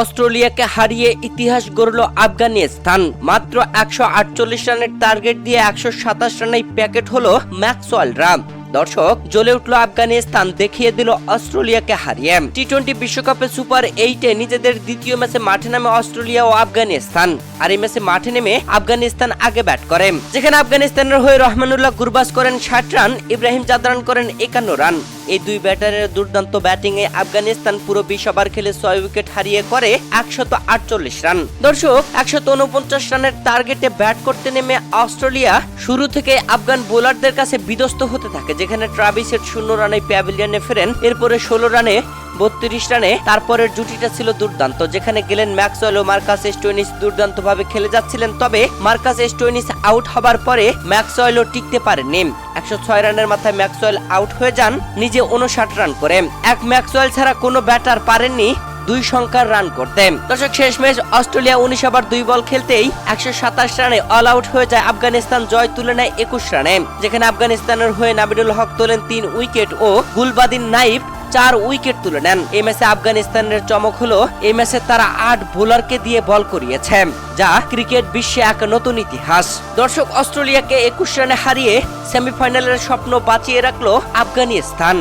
অস্ট্রেলিয়াকে হারিয়ে ইতিহাস গড়ল আফগানিস্তান। মাত্র একশো আটচল্লিশ রানের টার্গেট দিয়ে একশো সাতাশ রানেই প্যাকেট হলো ম্যাক্সওয়েল রাম। দর্শক, জ্বলে উঠল আফগানিস্তান, দেখিয়ে দিল অস্ট্রেলিয়াকে হারিয়ে। টি টোয়েন্টি বিশ্বকাপে সুপার এইটে নিজেদের দ্বিতীয় ম্যাচে মাঠে নামে অস্ট্রেলিয়া ও আফগানিস্তান। আর এই ম্যাচে মাঠে নেমে আফগানিস্তান আগে ব্যাট করে। যেখানে আফগানিস্তানের হয়ে রহমানুল্লাহ গুরবাস করেন ষাট রান, ইব্রাহিম জাদরান করেন একান্ন রান। এই দুই ব্যাটারের দুর্দান্ত ব্যাটিংয়ে আফগানিস্তান পুরো বিশ খেলে ছয় উইকেট হারিয়ে করে একশত আটচল্লিশ রান। দর্শক, একশত উনপঞ্চাশ রানের টার্গেটে ব্যাট করতে নেমে অস্ট্রেলিয়া শুরু থেকে আফগান বোলারদের কাছে বিধ্বস্ত হতে থাকে, যেখানে ট্রাভিসেট শূন্য রানে প্যাভিলিয়নে ফেরেন। এরপরে ষোলো রানে বত্রিশ রানে। তারপরের জুটিটা ছিল দুর্দান্ত, যেখানে গেলেন ম্যাক্সওয়েল ও মার্কাস স্টোইনিস দুর্দান্ত ভাবে খেলে যাচ্ছিলেন। তবে মার্কাস স্টোইনিস আউট হবার পরে ম্যাক্সওয়েলও টিকতে পারেননি। একশো ছয় রানের মাথায় ম্যাক্সওয়েল আউট হয়ে যান, নিজে উনষাট রান করে এক ম্যাক্সওয়েল ছাড়া কোনো ব্যাটার পারেননি, দুই সংখ্যার রান করতে। দর্শক, শেষ ম্যাচ অস্ট্রেলিয়া উনিশ ওভার দুই বল খেলতেই একশো সাতাশ রানে অল আউট হয়ে যায় আফগানিস্তান, জয় তুলে নেয় একুশ রানে। যেখানে আফগানিস্তানের হয়ে নাবিদুল হক তোলেন তিন উইকেট ও গুলবাদিন নাইব চার উইকেট তুলে নেন। এই ম্যাচে আফগানিস্তানের চমক হলো এই ম্যাচে তারা আট বোলারকে দিয়ে বল করিয়েছে, যা ক্রিকেট বিশ্বে এক নতুন ইতিহাস। দর্শক, অস্ট্রেলিয়াকে একুশ রানে হারিয়ে সেমিফাইনালের স্বপ্ন বাঁচিয়ে রাখল আফগানিস্তান।